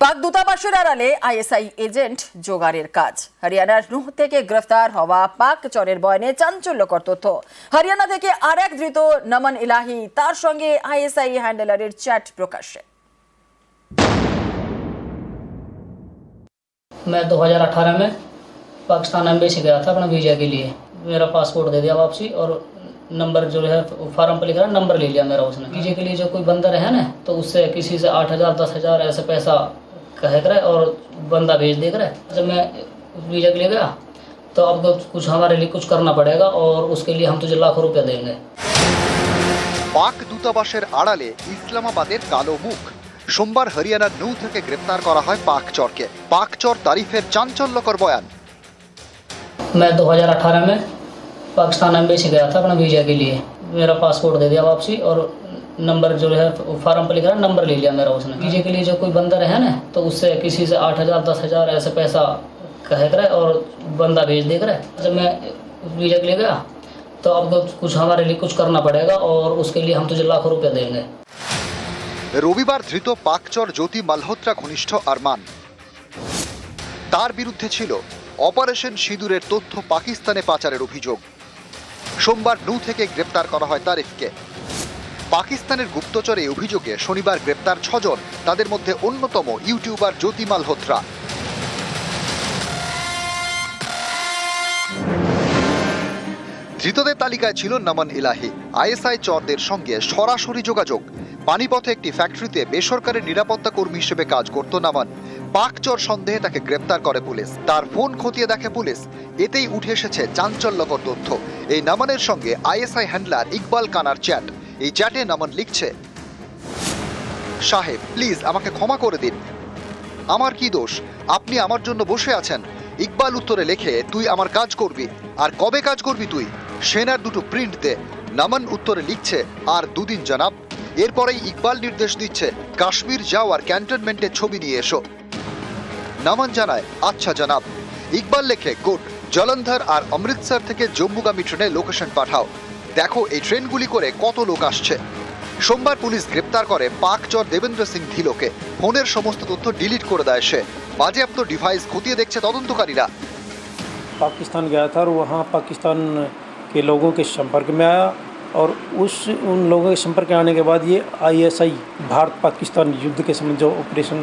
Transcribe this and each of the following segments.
পাক দূতাবাসের আড়ালে আইএসআই এজেন্ট জোগাড়ের কাজ হরিয়ানার নুহ থেকে গ্রেফতার হওয়া পাক চরের বয়নে চাঞ্চল্যকর তথ্য হরিয়ানা থেকে আর এক ধৃত নমন ইলাহি তার সঙ্গে আইএসআই হ্যান্ডেলারের চ্যাট প্রকাশ্যে मैं 2018 में पाकिस्तान एम्बेसी गया था अपना वीज़ा के लिए मेरा पासपोर्ट दे दिया वापसी और नंबर जो है फार्म पर लिखा है नंबर ले लिया मेरा उसने वीज़े के लिए जो कोई बंदा रहे ना तो उससे किसी से आठ हज़ार दस हज़ार ऐसे पैसा कहे करे और बंदा भेज दे करे जब मैं वीज़ा के लिए गया तो अब तो कुछ हमारे लिए कुछ करना पड़ेगा और उसके लिए हम तुझे लाखों रुपया देंगे পাক দূতাবাসের আড়ালে ইসলামাবাদের কালো মুখ সোমবার হরিয়ানার নৌ থেকে গ্রেপ্তার করা হয় পাক চরকে পাক চর তারিফের চাঞ্চল্যকর বয়ান मैं 2018 में पाकिस्तान एम्बेसी गया था अपना वीज़ा के लिए मेरा पासपोर्ट दे दिया वापसी और नंबर जो है फार्म पर लिखा है नंबर ले लिया मेरा उसने वीज़े के लिए जो कोई बंदा रहे ना तो उससे किसी से आठ हज़ार दस हज़ार ऐसे पैसा कहे करे और बंदा भेज दे करे जब मैं वीज़ा के लिए गया तो अब तो कुछ हमारे लिए कुछ करना पड़ेगा और उसके लिए हम तुझे लाखों रुपया देंगे রবিবার ধৃত পাকচর জ্যোতি মালহোত্রা ঘনিষ্ঠ আরমান তার বিরুদ্ধে ছিল অপারেশন সিঁদুরের তথ্য পাকিস্তানে পাচারের অভিযোগ সোমবার নৌ থেকে গ্রেপ্তার করা হয় তারিফকে। পাকিস্তানের গুপ্তচর অভিযোগে শনিবার গ্রেপ্তার ছজন, তাদের মধ্যে অন্যতম ইউটিউবার জ্যোতি মালহোত্রা ধৃতদের তালিকায় ছিল নমন ইলাহি, আইএসআই চরদের সঙ্গে সরাসরি যোগাযোগ। পানিপথে একটি ফ্যাক্টরিতে বেসরকারি নিরাপত্তা কর্মী হিসেবে কাজ করত নামান। পাক চর সন্দেহে তাকে গ্রেপ্তার করে পুলিশ। তার ফোন খতিয়ে দেখে পুলিশ। এতেই উঠে এসেছে চাঞ্চল্যকর তথ্য। এই নামানের সঙ্গে আইএসআই হ্যান্ডলার ইকবাল কানার চ্যাট। এই চ্যাটে নামান লিখছে, সাহেব, প্লিজ আমাকে ক্ষমা করে দিন। আমার কি দোষ? আপনি আমার জন্য বসে আছেন। ইকবাল উত্তরে লেখে, তুই আমার কাজ করবি। আর কবে কাজ করবি তুই? সেনার দুটো প্রিন্ট দে। নামান উত্তরে লিখছে, আর দুদিন জানাব। এরপরেই ইকবাল নির্দেশ দিচ্ছে, কাশ্মীর যাওয়ার ক্যান্টনমেন্টের ছবি নিয়ে এসো। নামান জানায় আচ্ছা জানাব ইকবাল লেখে গুড জলন্ধর আর অমৃতসর থেকে জম্মুগামী ট্রেনে লোকেশন পাঠাও দেখো এই ট্রেনগুলি করে কত লোক আসছে সোমবার পুলিশ গ্রেপ্তার করে পাক চর দেবেন্দ্র সিং ধিলোকে ফোনের সমস্ত তথ্য ডিলিট করে দেয় সে বাজেয়াপ্ত ডিভাইস খতিয়ে দেখছে তদন্তকারীরা पाकिस्तान गया था और वहाँ पाकिस्तान के लोगों के संपर्क में आया और उस उन लोगों के संपर्क में आने के बाद ये आईएसआई भारत पाकिस्तान युद्ध के समय जो ऑपरेशन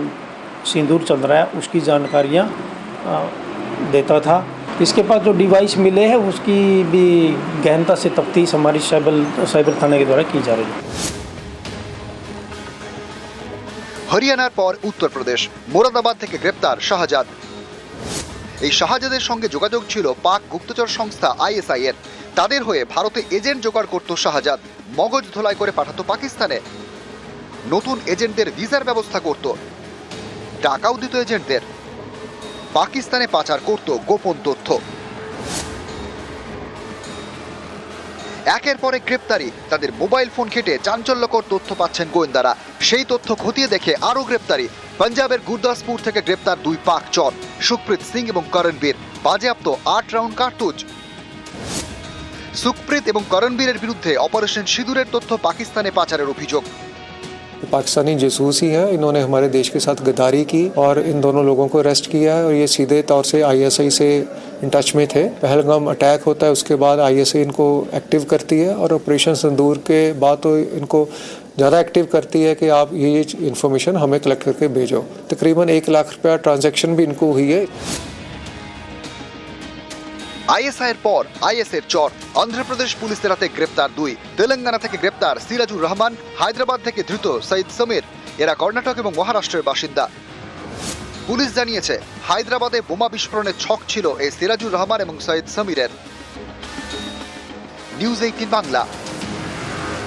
सिंदूर चल रहा है उसकी जानकारियाँ अ, देता था इसके पास जो डिवाइस मिले हैं उसकी भी गहनता से तफ्तीश हमारी साइबर साइबर थाने के द्वारा की जा रही है হরিয়ানার পর উত্তরপ্রদেশ মোরাদাবাদ থেকে গ্রেপ্তার শাহজাদ এই শাহজাদের সঙ্গে যোগাযোগ ছিল পাক গুপ্তচর সংস্থা আইএসআই এর তাদের হয়ে ভারতে এজেন্ট জোগাড় করত শাহজাদ মগজ ধোলাই করে পাঠাতো পাকিস্তানে নতুন এজেন্টদের ভিসার ব্যবস্থা করত টাকাও দিত এজেন্টদের। পাকিস্তানে পাচার করত গোপন তথ্য। একের পরে গ্রেপ্তারি, তাদের মোবাইল ফোন ঘেটে চাঞ্চল্যকর তথ্য পাচ্ছেন গোয়েন্দারা। সেই তথ্য খতিয়ে দেখে আরও গ্রেপ্তারি। পাঞ্জাবের গুরদাসপুর থেকে গ্রেপ্তার দুই পাক চর, সুখপ্রীত সিং এবং করণবীর বাজেয়াপ্ত আট রাউন্ড কার্তুজ। সুখপ্রীত এবং করণবীরের বিরুদ্ধে অপারেশন সিঁদুরের তথ্য পাকিস্তানে পাচারের অভিযোগ। पाकिस्तानी जसूस ही हैं। इन्होंने हमारे देश के साथ गद्दारी की और इन दोनों लोगों को अरेस्ट किया है और ये सीधे तौर से आईएसआई से इन टच में थे। पहलगाम अटैक होता है, उसके बाद आईएसआई इनको एक्टिव करती है और ऑपरेशन संदूर के बाद तो इनको ज़्यादा एक्टिव करती है कि आप ये ये इन्फॉर्मेशन हमें कलेक्ट करके भेजो। तकरीबन एक लाख रुपया ट्रांजेक्शन भी इनको हुई है। আইএসআই এর পর আইএস এর চর। অন্ধ্রপ্রদেশ পুলিশের হাতে গ্রেপ্তার দুই। তেলেঙ্গানা থেকে গ্রেপ্তার সিরাজুর রহমান, হায়দ্রাবাদ থেকে ধৃত সঈদ সমীর। এরা কর্ণাটক এবং মহারাষ্ট্রের বাসিন্দা। পুলিশ জানিয়েছে, হায়দ্রাবাদে বোমা বিস্ফোরণের ছক ছিল এই সিরাজুর রহমান এবং সৈয়দ সমীরের। News eighteen Bangla.